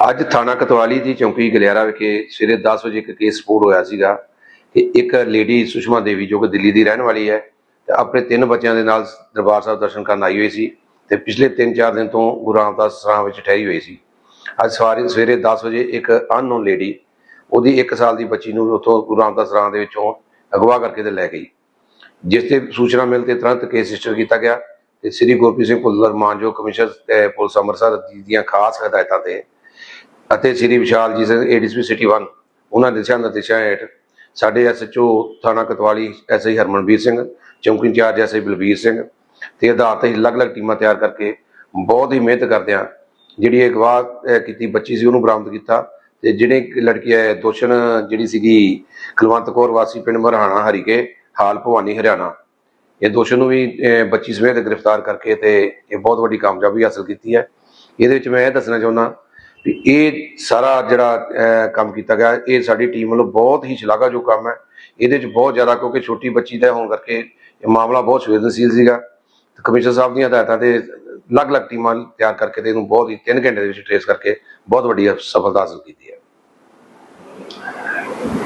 ਅੱਜ ਥਾਣਾ ਕਤਵਾਲੀ ਦੀ ਚੌਂਕੀ ਗਲਿਆਰਾ ਵਿਖੇ ਸਵੇਰੇ 10 ਵਜੇ ਇੱਕ ਕੇਸ ਰਿਪੋਰਟ ਹੋਇਆ ਸੀਗਾ ਕਿ ਇੱਕ ਲੇਡੀ ਸੁਸ਼ਮਾ ਦੇਵੀ ਜੋ ਕਿ ਦਿੱਲੀ ਦੀ ਰਹਿਣ ਵਾਲੀ ਹੈ ਤੇ ਆਪਣੇ ਤਿੰਨ ਬੱਚਿਆਂ ਦੇ ਨਾਲ ਦਰਬਾਰ ਸਾਹਿਬ ਦਰਸ਼ਨ ਕਰਨ ਆਈ ਹੋਈ ਸੀ ਤੇ ਪਿਛਲੇ 3-4 ਦਿਨ ਤੋਂ ਗੁਰੂ ਰਾਮਦਾਸ ਸਰਾਂ ਵਿੱਚ ਠਹਿਰੀ ਹੋਈ ਸੀ। ਅੱਜ ਸਵਾਰੇ ਸਵੇਰੇ 10 ਵਜੇ ਇੱਕ ਅਨਨੋਨ ਲੇਡੀ ਉਹਦੀ 1 ਸਾਲ ਦੀ ਬੱਚੀ ਨੂੰ ਉੱਥੋਂ ਗੁਰੂ ਰਾਮਦਾਸ ਸਰਾਂ ਦੇ ਵਿੱਚੋਂ ਅਗਵਾ ਕਰਕੇ ਤੇ ਲੈ ਗਈ। ਜਿਸ ਤੇ ਸੂਚਨਾ ਮਿਲ ਤੇ ਤੁਰੰਤ ਕੇਸ ਰਜਿਸਟਰ ਕੀਤਾ ਗਿਆ ਤੇ ਸ੍ਰੀ ਗੁਰਪ੍ਰੀਤ ਸਿੰਘ ਭੁੱਲਰ ਮਾਨਜੋ ਕਮਿਸ਼ਨਰ ਪੁਲਿਸ ਅੰਮ੍ਰਿਤਸਰ ਦੀਆਂ ਖਾਸ ਹਦਾਇਤਾਂ ਤੇ ਅਤੇ ਸ੍ਰੀ ਵਿਸ਼ਾਲ ਜੀ ਸਿੰਘ ਏਡੀਸਪੀ ਸਿਟੀ 1 ਉਹਨਾਂ ਦੇ ਦਿਸ਼ਾ ਨਿਰਦੇਸ਼ਾਂ ਹੇਠ ਸਾਡੇ ਐਸਐਚਓ ਥਾਣਾ ਕਤਵਾਲੀ ਐਸਆਈ ਹਰਮਨਵੀਰ ਸਿੰਘ ਚੌਂਕੀ ਇੰਚਾਰਜ ਐਸਆਈ ਬਲਬੀਰ ਸਿੰਘ ਤੇ ਆਧਾਰ ਤੇ ਅਲੱਗ-ਅਲੱਗ ਟੀਮਾਂ ਤਿਆਰ ਕਰਕੇ ਬਹੁਤ ਹੀ ਮਿਹਨਤ ਕਰਦਿਆਂ ਜਿਹੜੀ ਇਹ ਅਗਵਾ ਕੀਤੀ ਬੱਚੀ ਸੀ ਉਹਨੂੰ ਬਰਾਮਦ ਕੀਤਾ ਤੇ ਜਿਹੜੇ ਲੜਕੀ ਹੈ ਦੋਸ਼ਣ ਜਿਹੜੀ ਸੀਗੀ ਕੁਲਵੰਤ ਕੌਰ ਵਾਸੀ ਪਿੰਡ ਮਰਹਾਣਾ ਹਰੀਕੇ ਹਾਲ ਭਵਾਨੀ ਹਰਿਆਣਾ। ਇਹ ਦੋਸ਼ਣ ਨੂੰ ਵੀ ਅਹ, ਬੱਚੀ ਸਮੇਤ ਗ੍ਰਿਫਤਾਰ ਕਰਕੇ ਤੇ ਇਹ ਬਹੁਤ ਵੱਡੀ ਕਾਮਯਾਬੀ ਹਾਸਲ ਕੀਤੀ ਹੈ। ਇਹਦੇ ਵਿੱਚ ਮੈਂ ਇਹ ਦੱਸਣਾ ਚਾਹੁੰਦਾ ਵੀ ਇਹ ਸਾਰਾ ਜਿਹੜਾ ਕੰਮ ਕੀਤਾ ਗਿਆ, ਇਹ ਸਾਡੀ ਟੀਮ ਵੱਲੋਂ ਬਹੁਤ ਹੀ ਸ਼ਲਾਘਾਯੋਗ ਕੰਮ ਹੈ। ਇਹਦੇ ਵਿੱਚ ਬਹੁਤ ਜ਼ਿਆਦਾ ਕਿਉਂਕਿ ਛੋਟੀ ਬੱਚੀ ਦਾ ਹੋਣ ਕਰਕੇ ਇਹ ਮਾਮਲਾ ਬਹੁਤ ਸੰਵੇਦਨਸ਼ੀਲ ਸੀਗਾ। ਤੇ ਕਮਿਸ਼ਨਰ ਸਾਹਿਬ ਦੀਆਂ ਹਦਾਇਤਾਂ ਤੇ ਅਲੱਗ-ਅਲੱਗ ਟੀਮਾਂ ਤਿਆਰ ਕਰਕੇ ਤੇ ਇਹਨੂੰ ਬਹੁਤ ਹੀ 3 ਘੰਟੇ ਦੇ ਵਿੱਚ ਟ੍ਰੇਸ ਕਰਕੇ ਬਹੁਤ ਵੱਡੀ ਸਫਲਤਾ ਹਾਸਲ ਕੀਤੀ ਹੈ।